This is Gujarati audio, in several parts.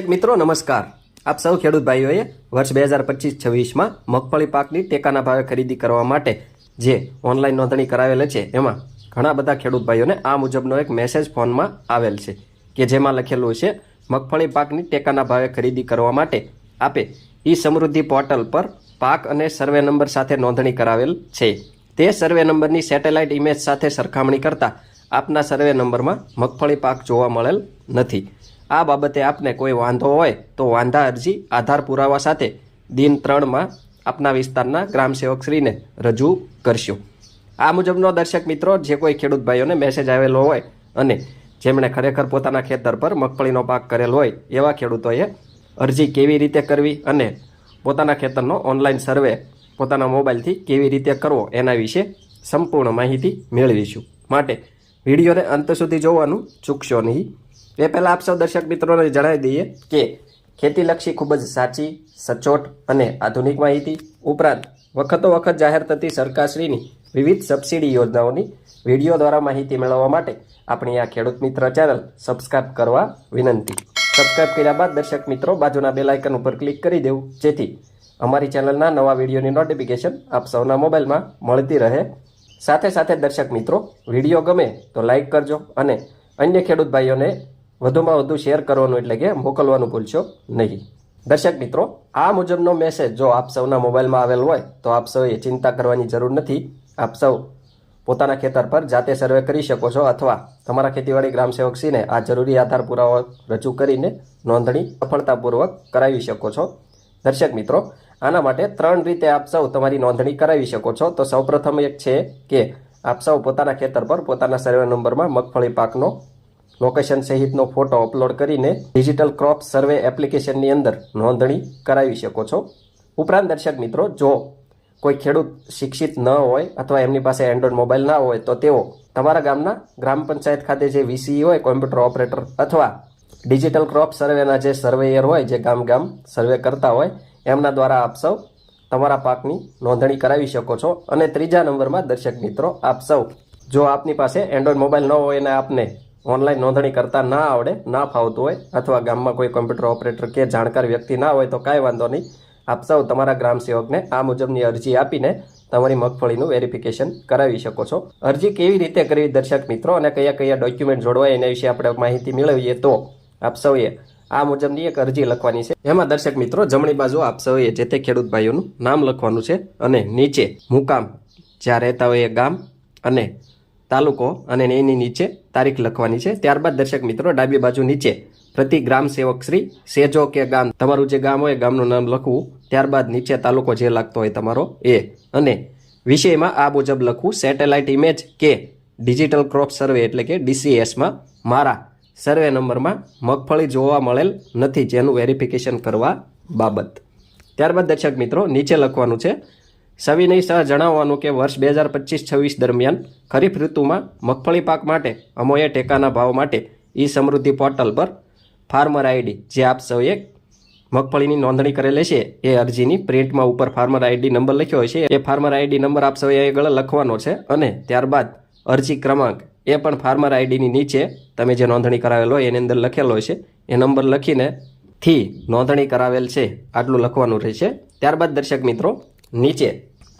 એક મિત્રો, નમસ્કાર. આપ સૌ ખેડૂત ભાઈઓએ વર્ષ બે હજાર પચીસ છવ્વીસમાં મગફળી પાકની ટેકાના ભાવે ખરીદી કરવા માટે જે ઓનલાઈન નોંધણી કરાવેલ છે, એમાં ઘણા બધા ખેડૂત ભાઈઓને આ મુજબનો એક મેસેજ ફોનમાં આવેલ છે કે જેમાં લખેલું છે, મગફળી પાકની ટેકાના ભાવે ખરીદી કરવા માટે આપે ઈ સમૃદ્ધિ પોર્ટલ પર પાક અને સર્વે નંબર સાથે નોંધણી કરાવેલ છે. તે સર્વે નંબરની સેટેલાઇટ ઇમેજ સાથે સરખામણી કરતા આપના સર્વે નંબરમાં મગફળી પાક જોવા મળેલ નથી. આ બાબતે આપને કોઈ વાંધો હોય તો વાંધા અરજી આધાર પુરાવા સાથે દિન ત્રણમાં આપના વિસ્તારના ગ્રામ સેવકશ્રીને રજૂ કરશું. આ મુજબનો દર્શક મિત્રો, જે કોઈ ખેડૂત ભાઈઓને મેસેજ આવેલો હોય અને જેમણે ખરેખર પોતાના ખેતર પર મગફળીનો પાક કરેલ હોય, એવા ખેડૂતોએ અરજી કેવી રીતે કરવી અને પોતાના ખેતરનો ઓનલાઈન સર્વે પોતાના મોબાઈલથી કેવી રીતે કરવો, એના વિશે સંપૂર્ણ માહિતી મેળવીશું. માટે વિડીયોને અંત સુધી જોવાનું ચૂકશો નહીં. એ પહેલાં આપ સૌ દર્શક મિત્રોને જણાવી દઈએ કે ખેતીલક્ષી ખૂબ જ સાચી, સચોટ અને આધુનિક માહિતી ઉપરાંત વખતો વખત જાહેર થતી સરકારશ્રીની વિવિધ સબસિડી યોજનાઓની વીડિયો દ્વારા માહિતી મેળવવા માટે આપણી આ ખેડૂત મિત્ર ચેનલ સબસ્ક્રાઇબ કરવા વિનંતી. સબસ્ક્રાઇબ કર્યા બાદ દર્શક મિત્રો બાજુના બે આઇકન ઉપર ક્લિક કરી દેવું, જેથી અમારી ચેનલના નવા વિડીયોની નોટિફિકેશન આપ સૌના મોબાઈલમાં મળતી રહે. સાથે સાથે દર્શક મિત્રો, વીડિયો ગમે તો લાઇક કરજો અને અન્ય ખેડૂત ભાઈઓને વધુમાં વધુ શેર કરવાનું એટલે કે મોકલવાનું ભૂલશો નહીં. દર્શક મિત્રો, આ મુજબનો મેસેજ જો આપ સૌના મોબાઈલમાં આવેલ હોય, તો આપ સૌએ ચિંતા કરવાની જરૂર નથી. આપ સૌ પોતાના ખેતર પર જાતે સર્વે કરી શકો છો અથવા તમારા ખેતીવાડી ગ્રામ સેવકશ્રીને આ જરૂરી આધાર પુરાવો રજૂ કરીને નોંધણી સફળતાપૂર્વક કરાવી શકો છો. દર્શક મિત્રો, આના માટે ત્રણ રીતે આપ સૌ તમારી નોંધણી કરાવી શકો છો. તો સૌપ્રથમ એક છે કે આપ સૌ પોતાના ખેતર પર પોતાના સર્વે નંબરમાં મગફળી પાકનો લોકેશન સહિતનો ફોટો અપલોડ કરીને ડિજિટલ ક્રોપ સર્વે એપ્લિકેશનની અંદર નોંધણી કરાવી શકો છો. ઉપરાંત દર્શક મિત્રો, જો કોઈ ખેડૂત શિક્ષિત ન હોય અથવા એમની પાસે એન્ડ્રોઈડ મોબાઈલ ના હોય, તો તેઓ તમારા ગામના ગ્રામ પંચાયત ખાતે જે વીસી હોય કોમ્પ્યુટર ઓપરેટર અથવા ડિજિટલ ક્રોપ સર્વેના જે સર્વેયર હોય, જે ગામ ગામ સર્વે કરતા હોય, એમના દ્વારા આપ સૌ તમારા પાકની નોંધણી કરાવી શકો છો. અને ત્રીજા નંબરમાં દર્શક મિત્રો, આપ સૌ જો આપની પાસે એન્ડ્રોઈડ મોબાઈલ ન હોય અને આપને ઓનલાઈન નોંધણી કરતા ના આવડે, ના ફાવતું હોય અથવા ગામમાં કોઈ કોમ્પ્યુટર ઓપરેટર કે જાણકાર વ્યક્તિ ના હોય તો કાંઈ વાંધો નહીં. આપ સૌ તમારા ગ્રામ સેવકને આ મુજબની અરજી આપીને તમારી મગફળીનું વેરિફિકેશન કરાવી શકો છો. અરજી કેવી રીતે કરવી દર્શક મિત્રો અને કયા કયા ડોક્યુમેન્ટ જોડવાય એના વિશે આપણે માહિતી મેળવીએ તો આપ સૌએ આ મુજબની એક અરજી લખવાની છે. એમાં દર્શક મિત્રો જમણી બાજુ આપ સૌએ જે તે ખેડૂત ભાઈઓનું નામ લખવાનું છે અને નીચે મુકામ જ્યાં રહેતા હોય એ ગામ અને તાલુકો અને એની નીચે તારીખ લખવાની છે. ત્યારબાદ દર્શક મિત્રો, ડાબી બાજુ નીચે પ્રતિ ગ્રામ સેવક શ્રી સેજો કે ગામ. તમારું જે ગામ હોય, ગામનું નામ લખવું. ત્યારબાદ નીચે તાલુકો જે લાગતો હોય તમારો એ. અને વિષયમાં આ મુજબ લખવું. સેટેલાઇટ ઇમેજ કે ડિજિટલ ક્રોપ સર્વે એટલે કે ડીસીએસમાં મારા સર્વે નંબરમાં મગફળી જોવા મળેલ નથી. જેનું વેરિફિકેશન કરવા બાબત. ત્યારબાદ દર્શક મિત્રો, નીચે લખવાનું છે. સવિનય સહ જણાવવાનું કે વર્ષ બે હજાર પચીસ છવ્વીસ દરમિયાન ખરીફ ઋતુમાં મગફળી પાક માટે, અમોએ ટેકાના ભાવ માટે ઈ સમૃદ્ધિ પોર્ટલ પર ફાર્મર આઈડી જે આપ સૌએ મગફળીની નોંધણી કરેલી છે, એ અરજીની પ્રિન્ટમાં ઉપર ફાર્મર આઈડી નંબર લખ્યો છે, એ ફાર્મર આઈડી નંબર આપ સૌએ આગળ લખવાનો છે, અને ત્યારબાદ અરજી ક્રમાંક, એ પણ ફાર્મર આઈડીની નીચે તમે જે નોંધણી કરાવેલો હોય એની અંદર લખેલો છે, એ નંબર લખીને થી નોંધણી કરાવેલ છે, આટલું લખવાનું રહેશે ત્યારબાદ દર્શક મિત્રો, નીચે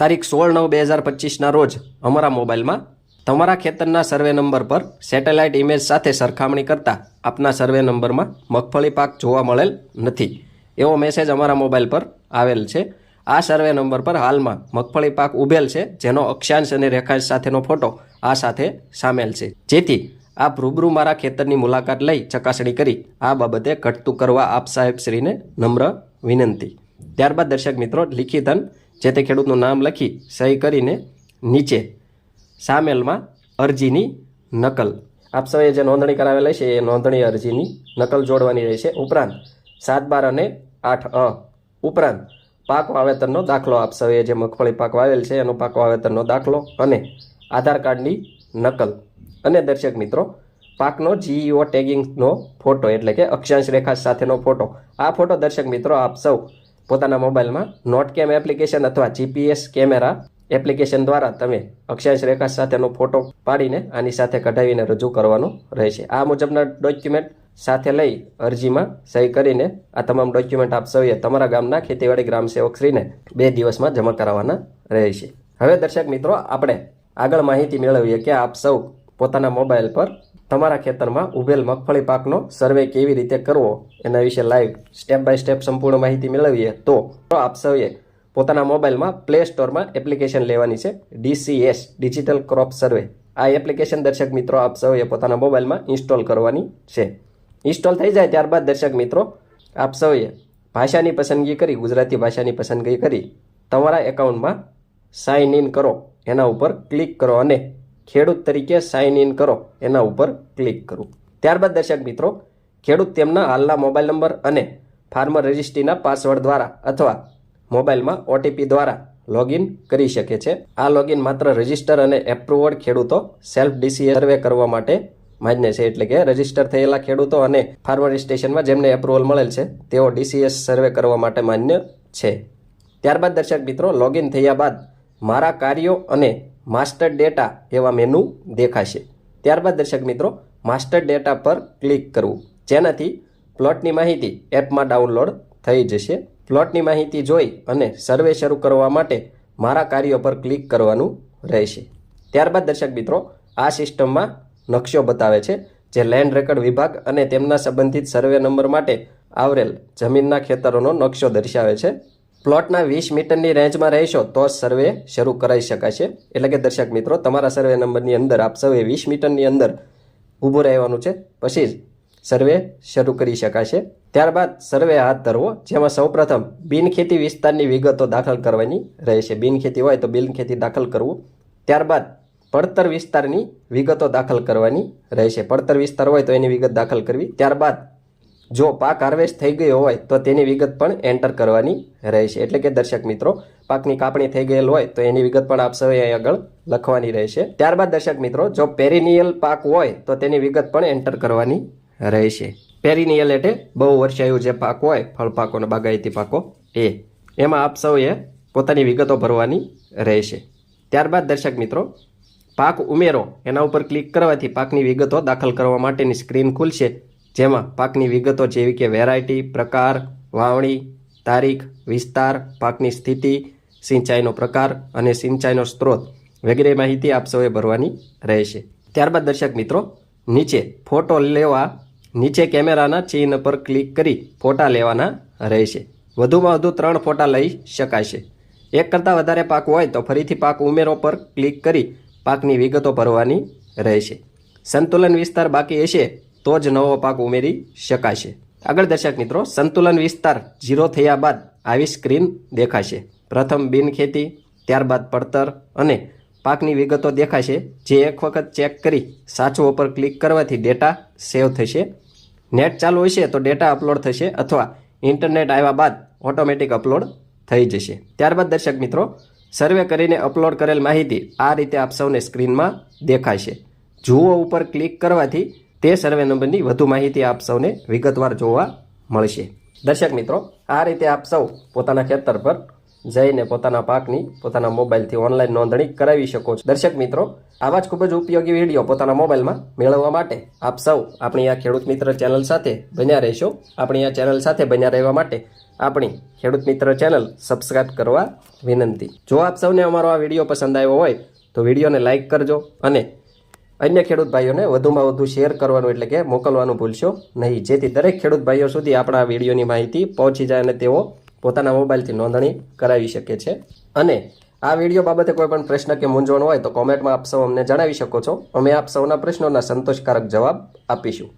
તારીખ સોળ નવ બે હજાર પચીસના રોજ અમારા મોબાઈલમાં તમારા ખેતરના સર્વે નંબર પર સેટેલાઇટ ઇમેજ સાથે સરખામણી કરતા આપના સર્વે નંબરમાં મગફળી પાક જોવા મળેલ નથી. એવો મેસેજ અમારા મોબાઈલ પર આવેલ છે. આ સર્વે નંબર પર હાલમાં મગફળી પાક ઉભેલ છે, જેનો અક્ષાંશ અને રેખાંશ સાથેનો ફોટો આ સાથે સામેલ છે. જેથી આપ રૂબરૂ મારા ખેતરની મુલાકાત લઈ ચકાસણી કરી આ બાબતે ઘટતું કરવા આપ સાહેબશ્રીને નમ્ર વિનંતી. ત્યારબાદ દર્શક મિત્રો લિખિતન જે તે ખેડૂતનું નામ લખી સહી કરીને નીચે સામેલમાં અરજીની નકલ. આપ સૌએ જે નોંધણી કરાવેલી છે, એ નોંધણી અરજીની નકલ જોડવાની રહેશે. ઉપરાંત સાત બાર અને આઠ અ ઉપરાંત પાક વાવેતરનો દાખલો આપ સૌએ જે મગફળી પાક વાવેલ છે, એનો પાક વાવેતરનો દાખલો અને આધાર કાર્ડની નકલ. અને દર્શક મિત્રો, પાકનો જીઈઓ ટેગિંગનો ફોટો એટલે કે અક્ષાંશ રેખા સાથેનો ફોટો. આ ફોટો દર્શક મિત્રો આપ સૌ પોતાના મોબાઈલમાં નોટ કેમ એપ્લિકેશન અથવા જીપીએસ કેમેરા એપ્લિકેશન દ્વારા તમે અક્ષાંશ રેખા સાથેનો ફોટો પાડીને આની સાથે કઢાવીને રજૂ કરવાનો રહેશે. આ મુજબના ડોક્યુમેન્ટ સાથે લઈ અરજીમાં સહી કરીને આ તમામ ડોક્યુમેન્ટ આપ સૌએ તમારા ગામના ખેતીવાડી ગ્રામ સેવકશ્રીને બે દિવસમાં જમા કરાવવાના રહેશે. હવે દર્શક મિત્રો, આપણે આગળ માહિતી મેળવીએ કે આપ સૌ પોતાના મોબાઈલ પર તમારા ખેતરમાં ઉભેલ મગફળી પાકનો સર્વે કેવી રીતે કરવો એના વિશે લાઈવ સ્ટેપ બાય સ્ટેપ સંપૂર્ણ માહિતી મેળવીએ તો આપ સૌએ પોતાના મોબાઈલમાં પ્લે સ્ટોરમાં એપ્લિકેશન લેવાની છે ડીસીએસ ડિજિટલ ક્રોપ સર્વે આ એપ્લિકેશન દર્શક મિત્રો આપ સૌએ પોતાના મોબાઈલમાં ઇન્સ્ટોલ કરવાની છે. ઇન્સ્ટોલ થઈ જાય ત્યારબાદ દર્શક મિત્રો, આપ સૌએ ભાષાની પસંદગી કરી, ગુજરાતી ભાષાની પસંદગી કરી, તમારા એકાઉન્ટમાં સાઇન ઇન કરો, એના ઉપર ક્લિક કરો અને ખેડૂત તરીકે સાઇન ઇન કરો, એના ઉપર ક્લિક કરો. ત્યારબાદ દર્શક મિત્રો, ખેડૂત તેમના હાલના મોબાઈલ નંબર અને ફાર્મર રજિસ્ટ્રીના પાસવર્ડ દ્વારા અથવા મોબાઈલમાં ઓટીપી દ્વારા લોગિન કરી શકે છે. આ લોગિન માત્ર રજિસ્ટર અને એપ્રુવડ ખેડૂતો સેલ્ફ ડીસીએ સર્વે કરવા માટે માન્ય છે, એટલે કે રજિસ્ટર થયેલા ખેડૂતો અને ફાર્મર સ્ટેશનમાં જેમને એપ્રુવલ મળેલ છે, તેઓ ડીસીએસ સર્વે કરવા માટે માન્ય છે. ત્યારબાદ દર્શક મિત્રો લોગિન થયા બાદ મારા કાર્યો અને માસ્ટર ડેટા એવા મેનુ દેખાશે. ત્યારબાદ દર્શક મિત્રો, માસ્ટર ડેટા પર ક્લિક કરવું. જેનાથી પ્લોટની માહિતી એપમાં ડાઉનલોડ થઈ જશે. પ્લોટની માહિતી જોઈ અને સર્વે શરૂ કરવા માટે મારા કાર્યો પર ક્લિક કરવાનું રહેશે. ત્યારબાદ દર્શક મિત્રો, આ સિસ્ટમમાં નકશો બતાવે છે, જે લેન્ડ રેકર્ડ વિભાગ અને તેમના સંબંધિત સર્વે નંબર માટે આવરેલ જમીનના ખેતરોનો નકશો દર્શાવે છે. પ્લોટના વીસ મીટરની રેન્જમાં રહેશો તો સર્વે શરૂ કરાઈ શકાશે. એટલે કે દર્શક મિત્રો, તમારા સર્વે નંબરની અંદર, આપ સૌએ વીસ મીટરની અંદર ઊભું રહેવાનું છે. પછી જ સર્વે શરૂ કરી શકાશે. ત્યારબાદ સર્વે હાથ ધરવો, જેમાં સૌપ્રથમ બિનખેતી વિસ્તારની વિગતો દાખલ કરવાની રહેશે. બિનખેતી હોય તો બિનખેતી દાખલ કરવું. ત્યારબાદ પડતર વિસ્તારની વિગતો દાખલ કરવાની રહેશે. પડતર વિસ્તાર હોય તો એની વિગત દાખલ કરવી. ત્યારબાદ જો પાક હાર્વેસ્ટ થઈ ગયો હોય, તો તેની વિગત પણ એન્ટર કરવાની રહેશે. એટલે કે દર્શક મિત્રો, પાકની કાપણી થઈ ગયેલ હોય, તો એની વિગત પણ આપ સૌએ અહીં આગળ લખવાની રહેશે. ત્યારબાદ દર્શક મિત્રો, જો પેરિનિયલ પાક હોય, તો તેની વિગત પણ એન્ટર કરવાની રહેશે. પેરિનિયલ એટલે બહુ વર્ષાયું જે પાક હોય, ફળ પાકો અને બાગાયતી પાકો એ. એમાં આપ સૌએ પોતાની વિગતો ભરવાની રહેશે. ત્યારબાદ દર્શક મિત્રો, પાક ઉમેરો. એના ઉપર ક્લિક કરવાથી પાકની વિગતો દાખલ કરવા માટેની સ્ક્રીન ખુલશે. જેમાં પાકની વિગતો જેવી કે વેરાયટી પ્રકાર, વાવણી, તારીખ, વિસ્તાર, પાકની સ્થિતિ, સિંચાઈનો પ્રકાર અને સિંચાઈનો સ્ત્રોત વગેરે માહિતી આપ સૌએ ભરવાની રહેશે. ત્યારબાદ દર્શક મિત્રો, નીચે ફોટો લેવા, નીચે કેમેરાના ચિહ્ન પર ક્લિક કરી ફોટા લેવાના રહેશે. વધુમાં વધુ ત્રણ ફોટા લઈ શકાશે. એક કરતાં વધારે પાક હોય તો ફરીથી પાક ઉમેરો પર ક્લિક કરી પાકની વિગતો ભરવાની રહેશે. સંતુલન વિસ્તાર બાકી હશે તો જ નવો પાક ઉમેરી શકાશે. આગળ દર્શક મિત્રો, સંતુલન વિસ્તાર ઝીરો થયા બાદ આવી સ્ક્રીન દેખાશે. પ્રથમ બિનખેતી ત્યારબાદ પડતર અને પાકની વિગતો દેખાશે. જે એક વખત ચેક કરી સાચું ઉપર ક્લિક કરવાથી ડેટા સેવ થશે. નેટ ચાલુ હશે તો ડેટા અપલોડ થશે અથવા ઇન્ટરનેટ આવ્યા બાદ ઓટોમેટિક અપલોડ થઈ જશે. ત્યારબાદ દર્શક મિત્રો, સર્વે કરીને અપલોડ કરેલ માહિતી આ રીતે આપ સૌને સ્ક્રીનમાં દેખાશે. જુઓ ઉપર ક્લિક કરવાથી તે સર્વે નંબરની વધુ માહિતી આપ સૌને વિગતવાર જોવા મળશે. દર્શક મિત્રો, આ રીતે આપ સૌ પોતાના ખેતર પર જઈને પોતાના પાકની, પોતાના મોબાઈલથી ઓનલાઈન નોંધણી કરાવી શકો છો. દર્શક મિત્રો, આવા જ ખૂબ જ ઉપયોગી વીડિયો પોતાના મોબાઈલમાં મેળવવા માટે આપ સૌ આપણી આ ખેડૂત મિત્ર ચેનલ સાથે બન્યા રહેશો. આપણી આ ચેનલ સાથે બન્યા રહેવા માટે આપણી ખેડૂત મિત્ર ચેનલ સબસ્ક્રાઇબ કરવા વિનંતી. જો આપ સૌને અમારો આ વીડિયો પસંદ આવ્યો હોય, તો વિડીયોને લાઇક કરજો અને અન્ય ખેડૂત ભાઈઓને વધુમાં વધુ શેર કરવાનું એટલે કે મોકલવાનું ભૂલશો નહીં. જેથી દરેક ખેડૂત ભાઈઓ સુધી આપણા વિડીયોની માહિતી પહોંચી જાય અને તેઓ પોતાના મોબાઈલથી નોંધણી કરાવી શકે છે. અને આ વીડિયો બાબતે કોઈ પણ પ્રશ્ન કે મૂંઝવણ હોય તો કોમેન્ટમાં આપ સૌ અમને જણાવી શકો છો. અમે આપ સૌના પ્રશ્નોના સંતોષકારક જવાબ આપીશું.